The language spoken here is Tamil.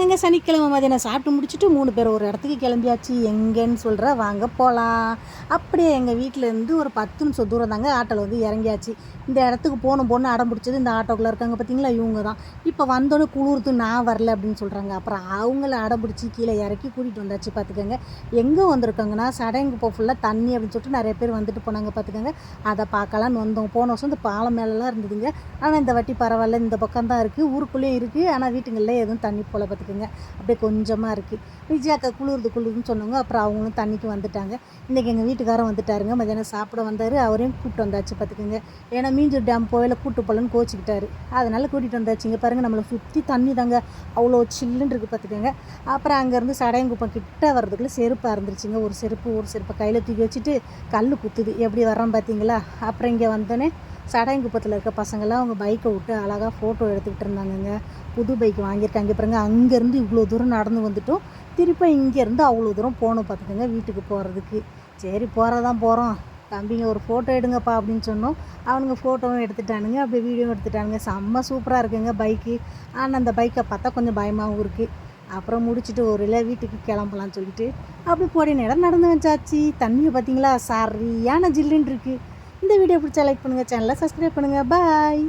நாங்கங்க சனிக்கிழமை மதியானம் சாப்பிட்டு முடிச்சுட்டு மூணு பேர் ஒரு இடத்துக்கு கிளம்பியாச்சு. எங்கேன்னு சொல்கிற வாங்க போகலாம் அப்படியே எங்கள் வீட்டிலேருந்து ஒரு பத்து நிமிஷம் தூரம் தாங்க ஆட்டோவில் வந்து இறங்கியாச்சு. இந்த இடத்துக்கு போகணும் பொண்ணு அடம் பிடிச்சது இந்த ஆட்டோக்குள்ளே இருக்காங்க பார்த்தீங்களா இவங்க தான் இப்போ வந்தோடனே குளிர்த்து நான் வரல அப்படின்னு சொல்கிறாங்க அப்புறம் அவங்கள அடம் பிடிச்சி கீழே இறக்கி கூட்டிகிட்டு வந்தாச்சு பார்த்துக்கோங்க எங்கே வந்திருக்காங்கன்னா சடங்கு போ ஃபுல்லாக தண்ணி அப்படின்னு சொல்லிட்டு நிறைய பேர் வந்துட்டு போனாங்க பார்த்துக்கோங்க அதை பார்க்கலான்னு வந்தோம். போன வருஷம் இந்த பாலம் மேலெலாம் இருந்ததுங்க. ஆனால் இந்த வாட்டி பரவாயில்ல. இந்த பக்கம் தான் இருக்குது ஊருக்குள்ளேயும் இருக்குது ஆனால் வீட்டுங்களில் எதுவும் தண்ணி போல பார்த்துக்கோங்க அப்படியே கொஞ்சமாக இருக்குது விஜயாக்கா குளிர்ந்து குளிருதுன்னு சொன்னவங்க அப்புறம் அவங்களும் தண்ணிக்கு வந்துட்டாங்க. இன்றைக்கி எங்கள் வீட்டுக்காரன் வந்துட்டாருங்க. மதியானம் சாப்பிட வந்தார். அவரையும் கூப்பிட்டு வந்தாச்சு பார்த்துக்குங்க ஏன்னா மீஞ்சூர் டேம் போயில் கூட்டு போகலன்னு கோச்சிக்கிட்டாரு. அதனால் கூட்டிகிட்டு வந்தாச்சுங்க பாருங்கள் நம்மளை சுற்றி தண்ணி தாங்க. அவ்வளோ சில்லுன்னு இருக்குது பார்த்துக்கோங்க அப்புறம் அங்கேருந்து சடையங்குப்பம் கிட்ட வர்றதுக்குள்ளே செருப்பாக இருந்துருச்சுங்க. ஒரு செருப்பு ஒரு செருப்பை கையில் தூக்கி வச்சுட்டு கல் குத்துது. எப்படி வர்றோம் பார்த்தீங்களா அப்புறம் இங்கே வந்தோடனே சடையங்குப்பத்தில் இருக்க பசங்கள்லாம் அவங்க பைக்கை விட்டு அழகாக ஃபோட்டோ எடுத்துக்கிட்டு இருந்தாங்கங்க. புது பைக் வாங்கியிருக்காங்க. பாருங்க அங்கேருந்து இவ்வளோ தூரம் நடந்து வந்துட்டோம். திருப்பி இங்கேருந்து அவ்வளோ தூரம் போகணும் பார்த்துக்கோங்க வீட்டுக்கு போகிறதுக்கு சரி போகிறதான் போகிறோம் தம்பிங்க ஒரு ஃபோட்டோ எடுங்கப்பா அப்படின்னு சொன்னோம். அவனுங்க ஃபோட்டோவும் எடுத்துட்டானுங்க. அப்படியே வீடியோவும் எடுத்துட்டானுங்க. செம்ம சூப்பராக இருக்குங்க பைக்கு ஆனால் அந்த பைக்கை பார்த்தா கொஞ்சம் பயமாகவும் இருக்குது அப்புறம் முடிச்சுட்டு ஒரு இல்லை வீட்டுக்கு கிளம்பலாம்னு சொல்லிட்டு அப்படி போடி நேரம் நடந்து வச்சாச்சு தண்ணியை பார்த்தீங்களா? சரியான ஜில்லுன்னு இருக்குது இந்த வீடியோ பிடிச்சா லைக் பண்ணுங்கள் சேனலை சப்ஸ்கிரைப் பண்ணுங்கள் பாய்